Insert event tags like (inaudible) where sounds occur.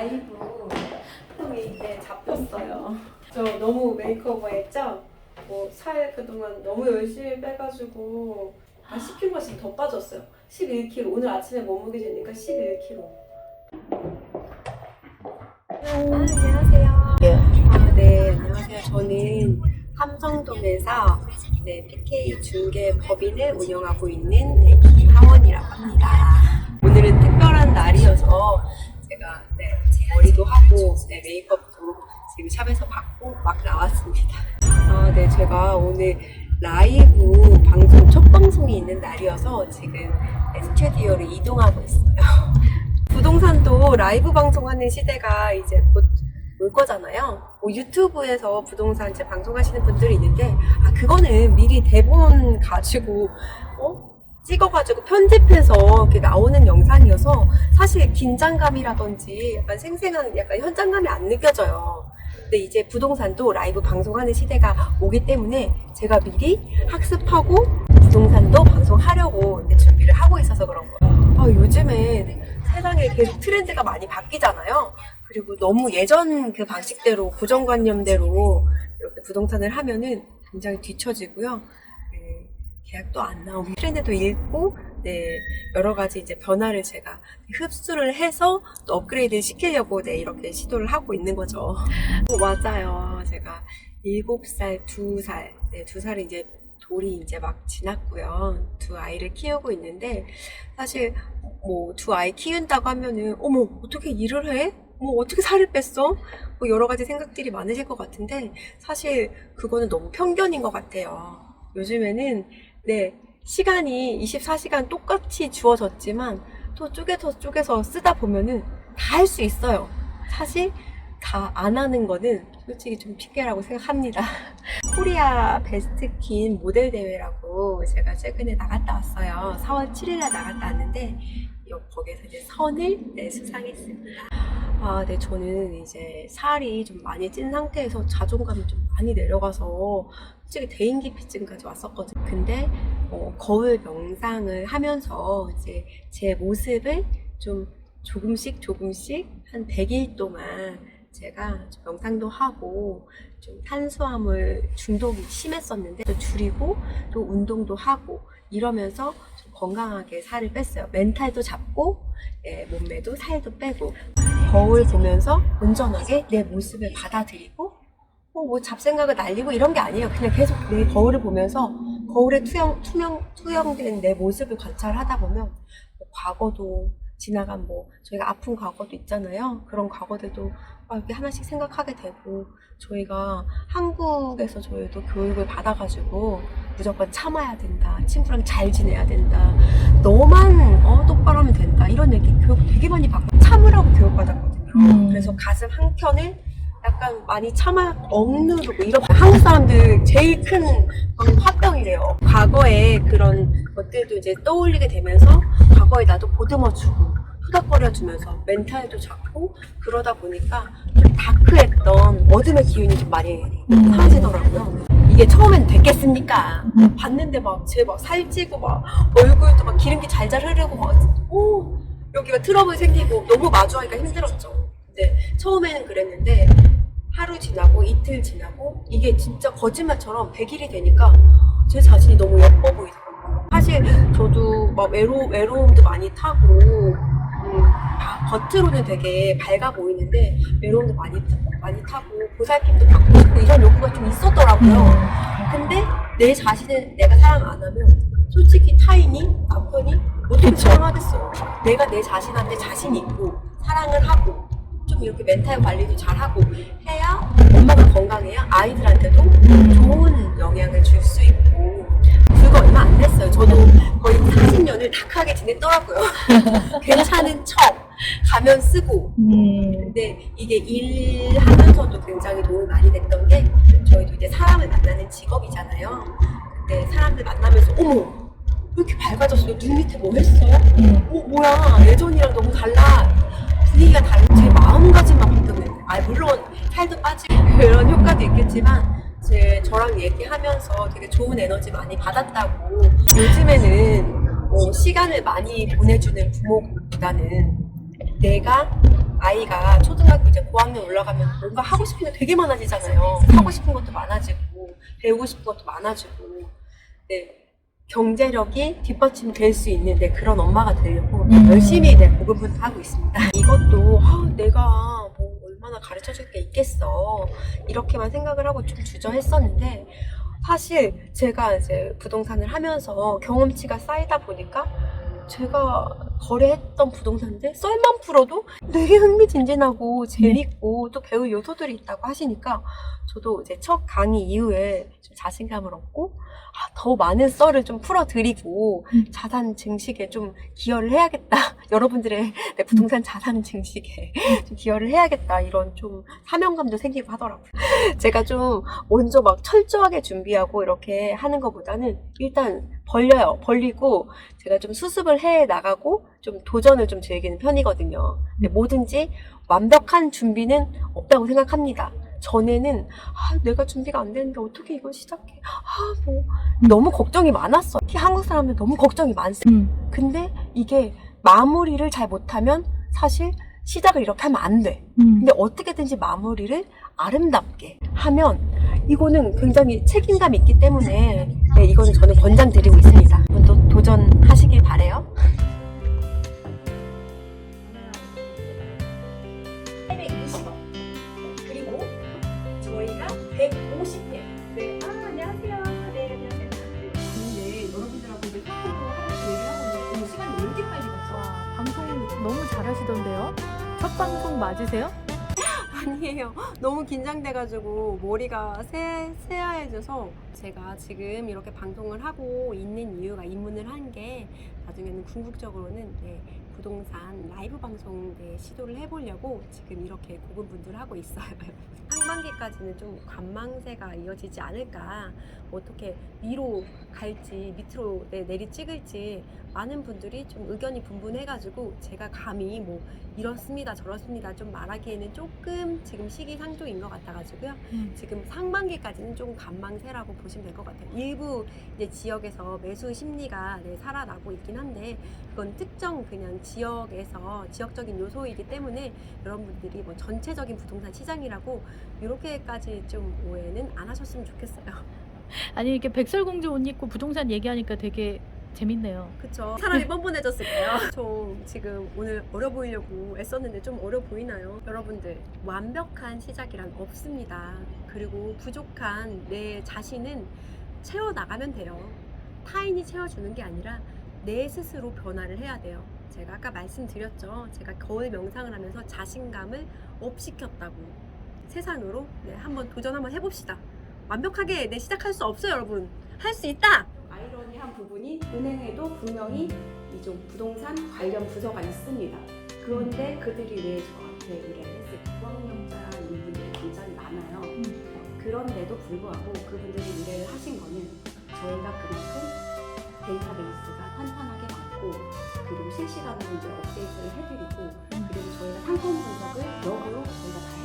라이브 네, 잡혔어요. 저 너무 메이크오버 했죠? 뭐 살 그동안 너무 열심히 빼가지고 아 10kg가 지금 더 빠졌어요. 11kg. 오늘 아침에 몸무게 재니까 11kg. 안녕하세요. 아, 네, 안녕하세요. 저는 삼성동에서 네, PK 중개 법인을 운영하고 있는 네, 김하원이라고 합니다. 오늘은 특별한 날이어서 제가 네, 머리도 하고 네, 메이크업도 지금 샵에서 받고 막 나왔습니다. 아, 네, 제가 오늘 라이브 방송 첫 방송이 있는 날이어서 지금 네, 스튜디오를 이동하고 있어요. (laughs) 부동산도 라이브 방송하는 시대가 이제 곧 올 거잖아요. 뭐 유튜브에서 부동산 이제 방송하시는 분들이 있는데, 아, 그거는 미리 대본 가지고, 어? 찍어가지고 편집해서 이렇게 나오는 영상 이어서 사실 긴장감이라든지 약간 생생한 약간 현장감이 안 느껴져요. 근데 이제 부동산도 라이브 방송하는 시대가 오기 때문에 제가 미리 학습하고 부동산도 방송하려고 준비를 하고 있어서 그런 거예요. 아, 요즘에 세상에 계속 트렌드가 많이 바뀌잖아요. 그리고 너무 예전 그 방식대로 고정관념대로 이렇게 부동산을 하면은 굉장히 뒤처지고요. 네, 계약도 안 나오고 트렌드도 읽고 네, 여러 가지 이제 변화를 제가 흡수를 해서 또 업그레이드 시키려고 네, 이렇게 시도를 하고 있는 거죠. 어, 맞아요. 제가 7살, 2살, 네, 2살이 이제 돌이 이제 막 지났고요. 두 아이를 키우고 있는데 사실 뭐 두 아이 키운다고 하면은 어머 어떻게 일을 해? 뭐 어떻게 살을 뺐어? 뭐 여러 가지 생각들이 많으실 것 같은데 사실 그거는 너무 편견인 것 같아요. 요즘에는 네 시간이 24시간 똑같이 주어졌지만 또 쪼개서 쪼개서 쓰다 보면은 다 할 수 있어요. 사실 다 안 하는 거는 솔직히 좀 핑계라고 생각합니다. (laughs) 코리아 베스트킨 모델 대회라고 제가 최근에 나갔다 왔어요. 4월 7일에 나갔다 왔는데 요- 거기에서 이제 선을 네, 수상했습니다. 아, 네, 저는 이제 살이 좀 많이 찐 상태에서 자존감이 좀 많이 내려가서 솔직히 대인기피증까지 왔었거든요. 근데 어, 거울 명상을 하면서 이제 제 모습을 좀 조금씩 조금씩 한 100일 동안 제가 좀 명상도 하고 좀 탄수화물 중독이 심했었는데 또 줄이고 또 운동도 하고 이러면서 좀 건강하게 살을 뺐어요. 멘탈도 잡고 예, 몸매도 살도 빼고 거울 보면서 온전하게 내 모습을 받아들이고 어, 뭐 잡생각을 날리고 이런 게 아니에요. 그냥 계속 내 거울을 보면서 거울에 투영, 투명, 투영된 내 모습을 관찰하다 보면 뭐 과거도 지나간 뭐 저희가 아픈 과거도 있잖아요. 그런 과거들도 막 이렇게 하나씩 생각하게 되고 저희가 한국에서 저희도 교육을 받아가지고 무조건 참아야 된다. 친구랑 잘 지내야 된다. 너만 어, 똑바로 하면 된다. 이런 얘기 교육 되게 많이 받고 참으라고 교육받았거든요. 음. 그래서 가슴 한 켠을 약간 많이 참아 억누르고 이런 한국 사람들 제일 큰 거는 화병이래요. 과거의 그런 것들도 이제 떠올리게 되면서 과거에 나도 보듬어주고 토닥거려주면서 멘탈도 잡고 그러다 보니까 좀 다크했던 어둠의 기운이 좀 많이 음. 사라지더라고요. 이게 처음엔 됐겠습니까? 음. 봤는데 막 제 막 살찌고 막 얼굴도 막 기름기 잘잘 흐르고 막 오, 여기가 트러블 생기고 너무 마주하기가 힘들었죠. 근데 처음에는 그랬는데 하루 지나고 이틀 지나고 이게 진짜 거짓말처럼 100일이 되니까 제 자신이 너무 예뻐 보이더라고요. 사실 저도 막 외로, 외로움도 많이 타고 음, 바- 겉으로는 되게 밝아 보이는데 외로움도 많이, 많이 타고 보살핌도 받고 싶고 이런 욕구가 좀 있었더라고요. 근데 내 자신을 내가 사랑 안 하면 솔직히 타인이 남편이 어떻게. 사랑하겠어요. 내가 내 자신한테 자신 있고 사랑을 하고 좀 이렇게 멘탈 관리도 잘하고 해야 엄마가 건강해야 아이들한테도 좋은 영향을 줄 수 있고 불과 얼마 안 됐어요. 저도 거의 40년을 닭하게 지냈더라고요. (laughs) 괜찮은 척 가면 쓰고 음. 근데 이게 일하면서도 굉장히 도움이 많이 됐던 게 저희도 이제 사람을 만나는 직업이잖아요. 근데 사람들 만나면서 어머 왜 이렇게 밝아졌어? 눈 밑에 뭐 했어요? 음. 어 뭐야 예전이랑 너무 달라 분위기가 달라 제 마음가짐만 바뀌었는데 아 물론 살도 빠지고 (laughs) 그런 효과도 있겠지만 제 저랑 얘기하면서 되게 좋은 에너지 많이 받았다고 요즘에는 뭐 시간을 많이 보내주는 부모보다는 내가 아이가 초등학교 이제 고학년 올라가면 뭔가 하고 싶은 게 되게 많아지잖아요. 하고 싶은 것도 많아지고 배우고 싶은 것도 많아지고 네. 경제력이 뒷받침이 될수 있는 네, 그런 엄마가 되려고 음. 열심히 네, 고군분투하고 있습니다. 이것도 아, 내가 뭐 얼마나 가르쳐 줄 게 있겠어 이렇게만 생각을 하고 좀 주저했었는데 사실 제가 이제 부동산을 하면서 경험치가 쌓이다 보니까 제가 거래했던 부동산들 썰만 풀어도 되게 흥미진진하고 재밌고 또 배울 요소들이 있다고 하시니까 저도 이제 첫 강의 이후에 좀 자신감을 얻고 아, 더 많은 썰을 좀 풀어드리고 음. 자산 증식에 좀 기여를 해야겠다. (laughs) 여러분들의 네, 부동산 자산 증식에 (laughs) 좀 기여를 해야겠다. 이런 좀 사명감도 생기고 하더라고요. 제가 좀 먼저 막 철저하게 준비하고 이렇게 하는 것보다는 일단 벌려요. 벌리고 제가 좀 수습을 해 나가고 좀 도전을 좀 즐기는 편이거든요. 근데 뭐든지 완벽한 준비는 없다고 생각합니다. 전에는 아, 내가 준비가 안 되는데 어떻게 이걸 시작해? 아, 뭐 너무 걱정이 많았어. 특히 한국 사람들 너무 걱정이 많습니다. 음. 근데 이게 마무리를 잘 못하면 사실 시작을 이렇게 하면 안 돼. 음. 근데 어떻게든지 마무리를 아름답게 하면 이거는 굉장히 책임감이 있기 때문에 네, 이거는 저는 권장드리고 있습니다. 여러분도 도전하시길 바래요. 820원 그리고 저희가 150회 네, 아. 네 방송 너무 잘하시던데요? 첫 방송 맞으세요? 아니에요. (laughs) 너무 긴장돼가지고 머리가 새, 새하얘져서 제가 지금 이렇게 방송을 하고 있는 이유가 입문을 한 게 나중에는 궁극적으로는 네, 부동산 라이브 방송 네, 시도를 해보려고 지금 이렇게 고군분투를 하고 있어요. (laughs) 상반기까지는 좀 관망세가 이어지지 않을까. 어떻게 위로 갈지 밑으로 네, 내리 찍을지 많은 분들이 좀 의견이 분분해가지고 제가 감히 뭐 이렇습니다 저렇습니다 좀 말하기에는 조금 지금 시기상조인 것 같아가지고요. 음. 지금 상반기까지는 좀 관망세라고 보시면 될 것 같아요. 일부 이제 지역에서 매수 심리가 네, 살아나고 있긴 한데 그건 특정 그냥 지역에서 지역적인 요소이기 때문에 여러분들이 뭐 전체적인 부동산 시장이라고 이렇게까지 좀 오해는 안 하셨으면 좋겠어요 (laughs) 아니 이렇게 백설공주 옷 입고 부동산 얘기하니까 되게 재밌네요. 그쵸. 사람이 뻔뻔해졌을까요? (laughs) 좀 지금 오늘 어려 보이려고 애썼는데 좀 어려 보이나요? 여러분들, 완벽한 시작이란 없습니다. 그리고 부족한 내 자신은 채워나가면 돼요. 타인이 채워주는 게 아니라 내 스스로 변화를 해야 돼요. 제가 아까 말씀드렸죠. 제가 거울 명상을 하면서 자신감을 업시켰다고. 세상으로 네, 한번 도전 한번 해봅시다. 완벽하게 네, 시작할 수 없어요, 여러분. 할 수 있다! 아이러니한 부분이 은행에도 분명히 이종 부동산 관련 부서가 있습니다. 그런데 그들이 왜 저한테 의뢰를 했을까? 수학영자인 분들이 굉장히 많아요. 그런데도 불구하고 그분들이 의뢰를 하신 거는 저희가 그만큼 데이터베이스가 탄탄하게 많고 그리고 실시간으로 이제 업데이트를 해드리고 그리고 저희가 상권 분석을 역으로 저희가 다